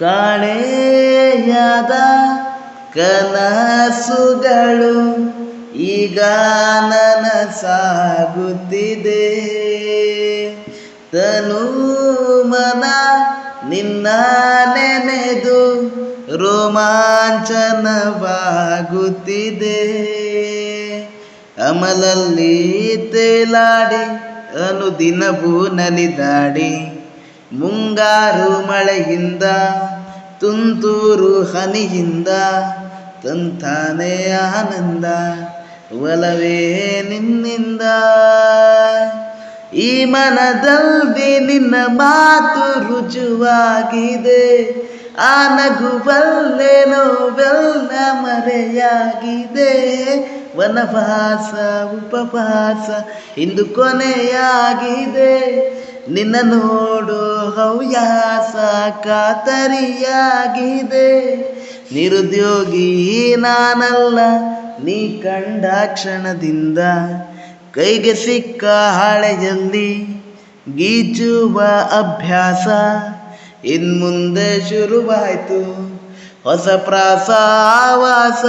ಕಾಣೆಯಾದ ಕನಸುಗಳು ಈಗ ನನಸಾಗುತ್ತಿದೆ ತನು ಮನ ನಿನ್ನ ನೆನೆದು ರೋಮಾಂಚನವಾಗುತ್ತಿದೆ. ಅಮಲಲ್ಲಿ ತೇಲಾಡಿ ಅನುದಿನವೂ ನಲಿದಾಡಿ ಮುಂಗಾರು ಮಳೆಯಿಂದ, ತುಂತೂರು ಹನಿಯಿಂದ, ತಂತಾನೆ ಆನಂದ, ಒಲವೇ ನಿನ್ನಿಂದ. ಈ ಮನದಲ್ಲಿ ನಿನ್ನ ಮಾತು ರುಜುವಾಗಿದೆ, ಆ ನಗುವಲ್ಲೇ ನೋವೆಲ್ಲ ಮರೆಯಾಗಿದೆ. ವನವಾಸ, ಉಪವಾಸ, ಇಂದು ಕೊನೆಯಾಗಿದೆ. ನಿನ್ನ ನೋಡು ಹವ್ಯಾಸ ಕಾತರಿಯಾಗಿದೆ ನಿರುದ್ಯೋಗಿ ನಾನಲ್ಲ, ನೀ ಕಂಡ ಕ್ಷಣದಿಂದ ಕೈಗೆ ಸಿಕ್ಕ ಹಾಳೆಯಲ್ಲಿ ಗೀಚುವ ಅಭ್ಯಾಸ ಇನ್ಮುಂದೆ ಶುರುವಾಯ್ತು. ಹೊಸ ಪ್ರಾಸ ಆವಾಸ